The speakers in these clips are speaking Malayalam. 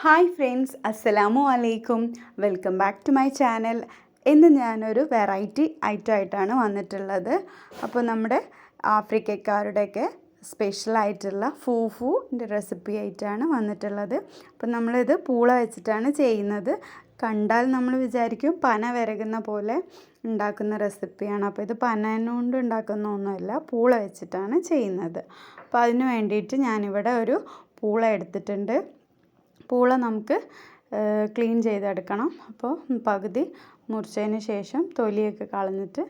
ഹായ് ഫ്രണ്ട്സ് അസ്സലാമു അലൈക്കും. Welcome back to my channel. ഇന്ന് ഞാനൊരു വെറൈറ്റി ഐറ്റം ആയിട്ടാണ് വന്നിട്ടുള്ളത്. അപ്പോൾ നമ്മുടെ ആഫ്രിക്കക്കാരുടെയൊക്കെ സ്പെഷ്യലായിട്ടുള്ള ഫൂഫുന്റെ റെസിപ്പി ആയിട്ടാണ് വന്നിട്ടുള്ളത്. അപ്പോൾ നമ്മളിത് പൂള വെച്ചിട്ടാണ് ചെയ്യുന്നത്. കണ്ടാൽ നമ്മൾ വിചാരിക്കും പന വിരകുന്ന പോലെ ഉണ്ടാക്കുന്ന റെസിപ്പിയാണ്. അപ്പോൾ ഇത് പനനുകൊണ്ട് ഉണ്ടാക്കുന്ന ഒന്നുമല്ല പൂള വെച്ചിട്ടാണ് ചെയ്യുന്നത്. അപ്പോൾ അതിന് വേണ്ടിയിട്ട് ഞാനിവിടെ ഒരു പൂള എടുത്തിട്ടുണ്ട്. പൂള നമുക്ക് ക്ലീൻ ചെയ്തെടുക്കണം. അപ്പോൾ പകുതി മുറിച്ചതിന് ശേഷം തൊലിയൊക്കെ കളഞ്ഞിട്ട്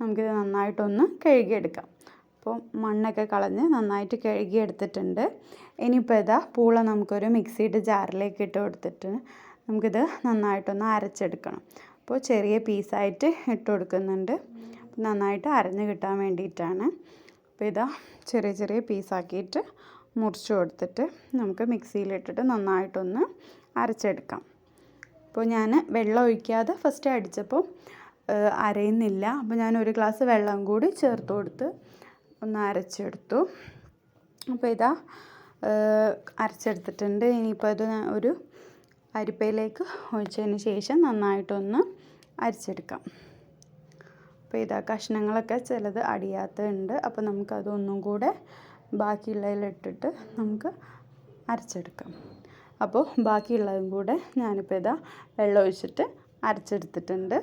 നമുക്കിത് നന്നായിട്ടൊന്ന് കഴുകിയെടുക്കാം. അപ്പോൾ മണ്ണൊക്കെ കളഞ്ഞ് നന്നായിട്ട് കഴുകിയെടുത്തിട്ടുണ്ട്. ഇനിയിപ്പോൾ ഇതാ പൂള നമുക്കൊരു മിക്സിയുടെ ജാറിലേക്ക് ഇട്ട് കൊടുത്തിട്ട് നമുക്കിത് നന്നായിട്ടൊന്ന് അരച്ചെടുക്കണം. അപ്പോൾ ചെറിയ പീസായിട്ട് ഇട്ട് കൊടുക്കുന്നുണ്ട്. നന്നായിട്ട് അരഞ്ഞ് കിട്ടാൻ വേണ്ടിയിട്ടാണ്. അപ്പോൾ ഇതാ ചെറിയ ചെറിയ പീസാക്കിയിട്ട് മുറിച്ച് കൊടുത്തിട്ട് നമുക്ക് മിക്സിയിലിട്ടിട്ട് നന്നായിട്ടൊന്ന് അരച്ചെടുക്കാം. അപ്പോൾ ഞാൻ വെള്ളം ഒഴിക്കാതെ ഫസ്റ്റ് അടിച്ചപ്പോൾ അരയുന്നില്ല. അപ്പോൾ ഞാൻ ഒരു ഗ്ലാസ് വെള്ളം കൂടി ചേർത്ത് കൊടുത്ത് ഒന്ന് അരച്ചെടുത്തു. അപ്പോൾ ഇതാ അരച്ചെടുത്തിട്ടുണ്ട്. ഇനിയിപ്പോൾ അത് ഒരു അരിപ്പയിലേക്ക് ഒഴിച്ചതിന് ശേഷം നന്നായിട്ടൊന്ന് അരച്ചെടുക്കാം. അപ്പോൾ ഇതാ കഷ്ണങ്ങളൊക്കെ ചിലത് അടിയാത്തതുണ്ട്. അപ്പോൾ നമുക്കതൊന്നും കൂടെ ബാക്കിയുള്ളതിലിട്ടിട്ട് നമുക്ക് അരച്ചെടുക്കാം. അപ്പോൾ ബാക്കിയുള്ളതും കൂടെ ഞാനിപ്പോൾ ഇതാ വെള്ളം ഒഴിച്ചിട്ട് അരച്ചെടുത്തിട്ടുണ്ട്.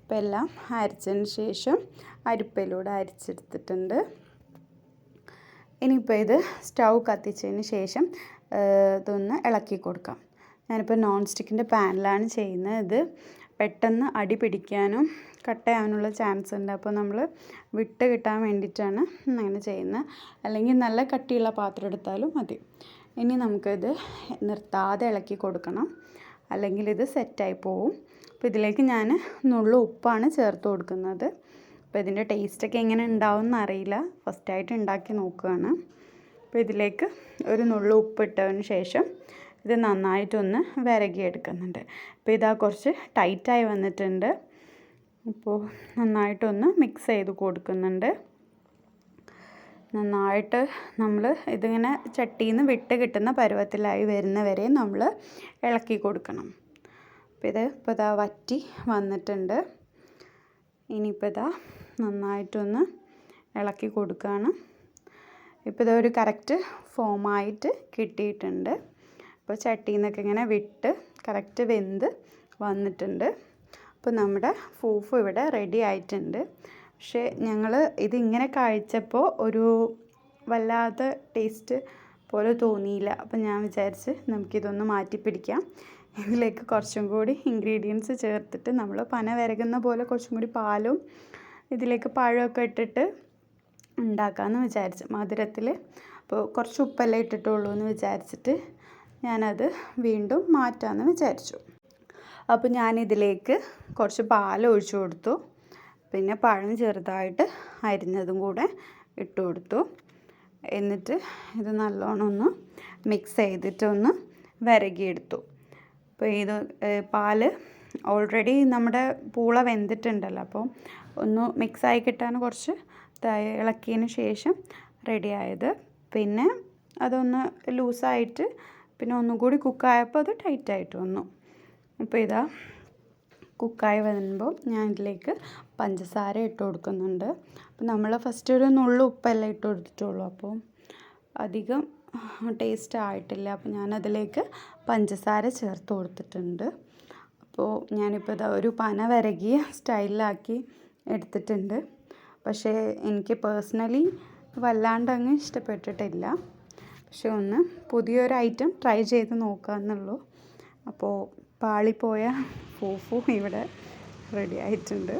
അപ്പോൾ എല്ലാം അരച്ചതിന് ശേഷം അരിപ്പയിലൂടെ അരച്ചെടുത്തിട്ടുണ്ട്. ഇനിയിപ്പോൾ ഇത് സ്റ്റൗ കത്തിച്ചതിന് ശേഷം ഇതൊന്ന് ഇളക്കി കൊടുക്കാം. ഞാനിപ്പോൾ നോൺ സ്റ്റിക്കിന്റെ പാനിലാണ് ചെയ്യുന്നത് ഇത്. പെട്ടെന്ന് അടി പിടിക്കാനും കട്ടയാവാനുള്ള ചാൻസ് ഉണ്ട്. അപ്പോൾ നമ്മൾ വിട്ട് കിട്ടാൻ വേണ്ടിയിട്ടാണ് അങ്ങനെ ചെയ്യുന്നത്. അല്ലെങ്കിൽ നല്ല കട്ടിയുള്ള പാത്രം എടുത്താലും മതി. ഇനി നമുക്കിത് നിർത്താതെ ഇളക്കി കൊടുക്കണം. അല്ലെങ്കിൽ ഇത് സെറ്റായി പോവും. അപ്പോൾ ഇതിലേക്ക് ഞാൻ നുള്ള ഉപ്പാണ് ചേർത്ത് കൊടുക്കുന്നത്. അപ്പോൾ ഇതിന്റെ ടേസ്റ്റൊക്കെ എങ്ങനെ ഉണ്ടാവും എന്നറിയില്ല ഫസ്റ്റായിട്ട് ഉണ്ടാക്കി നോക്കുകയാണ്. അപ്പോൾ ഇതിലേക്ക് ഒരു നുള്ള ഉപ്പ് ഇട്ടതിന് ശേഷം ഇത് നന്നായിട്ടൊന്ന് വിരകിയെടുക്കുന്നുണ്ട്. അപ്പോൾ ഇതാ കുറച്ച് ടൈറ്റായി വന്നിട്ടുണ്ട്. അപ്പോൾ നന്നായിട്ടൊന്ന് മിക്സ് ചെയ്ത് കൊടുക്കുന്നുണ്ട്. നന്നായിട്ട് നമ്മൾ ഇതിങ്ങനെ ചട്ടിയിൽ നിന്ന് വിട്ട് കിട്ടുന്ന പരുവത്തിലായി വരുന്നവരെ നമ്മൾ ഇളക്കി കൊടുക്കണം. അപ്പോൾ ഇത് ഇപ്പോൾ ഇതാ വറ്റി വന്നിട്ടുണ്ട്. ഇനിയിപ്പോൾ ഇതാ നന്നായിട്ടൊന്ന് ഇളക്കി കൊടുക്കുകയാണ്. ഇപ്പോൾ ഇതൊരു കറക്റ്റ് ഫോമായിട്ട് കിട്ടിയിട്ടുണ്ട്. അപ്പോൾ ചട്ടിയിൽ നിന്നൊക്കെ ഇങ്ങനെ വിട്ട് കറക്റ്റ് വെന്ത് വന്നിട്ടുണ്ട്. അപ്പോൾ നമ്മുടെ ഫൂഫ് ഇവിടെ റെഡി ആയിട്ടുണ്ട്. പക്ഷേ ഞങ്ങൾ ഇതിങ്ങനെ കഴിച്ചപ്പോൾ ഒരു വല്ലാത്ത ടേസ്റ്റ് പോലെ തോന്നിയില്ല. അപ്പോൾ ഞാൻ വിചാരിച്ച് നമുക്കിതൊന്ന് മാറ്റി പിടിക്കാം. ഇതിലേക്ക് കുറച്ചും കൂടി ഇൻഗ്രീഡിയൻസ് ചേർത്തിട്ട് നമ്മൾ പന വരകുന്ന പോലെ കുറച്ചും കൂടി പാലും ഇതിലേക്ക് പഴമൊക്കെ ഇട്ടിട്ട് ഉണ്ടാക്കാമെന്ന് വിചാരിച്ചു മധുരത്തിൽ അപ്പോൾ കുറച്ച് ഉപ്പല്ലേ ഇട്ടിട്ടുള്ളൂ എന്ന് വിചാരിച്ചിട്ട് ഞാനത് വീണ്ടും മാറ്റാമെന്ന് വിചാരിച്ചു. അപ്പോൾ ഞാനിതിലേക്ക് കുറച്ച് പാൽ ഒഴിച്ചു കൊടുത്തു. പിന്നെ പഴം ചെറുതായിട്ട് അരിഞ്ഞതും കൂടെ ഇട്ട് കൊടുത്തു. എന്നിട്ട് ഇത് നല്ലോണം ഒന്ന് മിക്സ് ചെയ്തിട്ടൊന്ന് വരകിയെടുത്തു. അപ്പോൾ ഇത് പാൽ ഓൾറെഡി നമ്മുടെ പൂള വെന്തിട്ടുണ്ടല്ലോ. അപ്പോൾ ഒന്ന് മിക്സ് ആയി കിട്ടാൻ കുറച്ച് ഇളക്കിയതിന് ശേഷം റെഡി ആയത്. പിന്നെ അതൊന്ന് ലൂസായിട്ട് പിന്നെ ഒന്നും കൂടി കുക്കായപ്പോൾ അത് ടൈറ്റായിട്ട് വന്നു. അപ്പോൾ ഇതാ കുക്കായി വരുമ്പോൾ ഞാൻ ഇതിലേക്ക് പഞ്ചസാര ഇട്ട് കൊടുക്കുന്നുണ്ട്. അപ്പോൾ നമ്മൾ ഫസ്റ്റ് ഒരു നുള്ളു ഉപ്പല്ല ഇട്ട് കൊടുത്തിട്ടുള്ളൂ. അപ്പോൾ അധികം ടേസ്റ്റ് ആയിട്ടില്ല. അപ്പോൾ ഞാനതിലേക്ക് പഞ്ചസാര ചേർത്ത് കൊടുത്തിട്ടുണ്ട്. അപ്പോൾ ഞാനിപ്പോൾ ഇതാ ഒരു പന വരകിയ സ്റ്റൈലിലാക്കി എടുത്തിട്ടുണ്ട്. പക്ഷേ എനിക്ക് പേഴ്സണലി വല്ലാണ്ട് അങ്ങ് ഇഷ്ടപ്പെട്ടിട്ടില്ല. പക്ഷെ ഒന്ന് പുതിയൊരു ഐറ്റം ട്രൈ ചെയ്ത് നോക്കാമെന്നുള്ളൂ അപ്പോൾ പാളിപ്പോയ ഫൂഫു ഇവിടെ റെഡി ആയിട്ടുണ്ട്.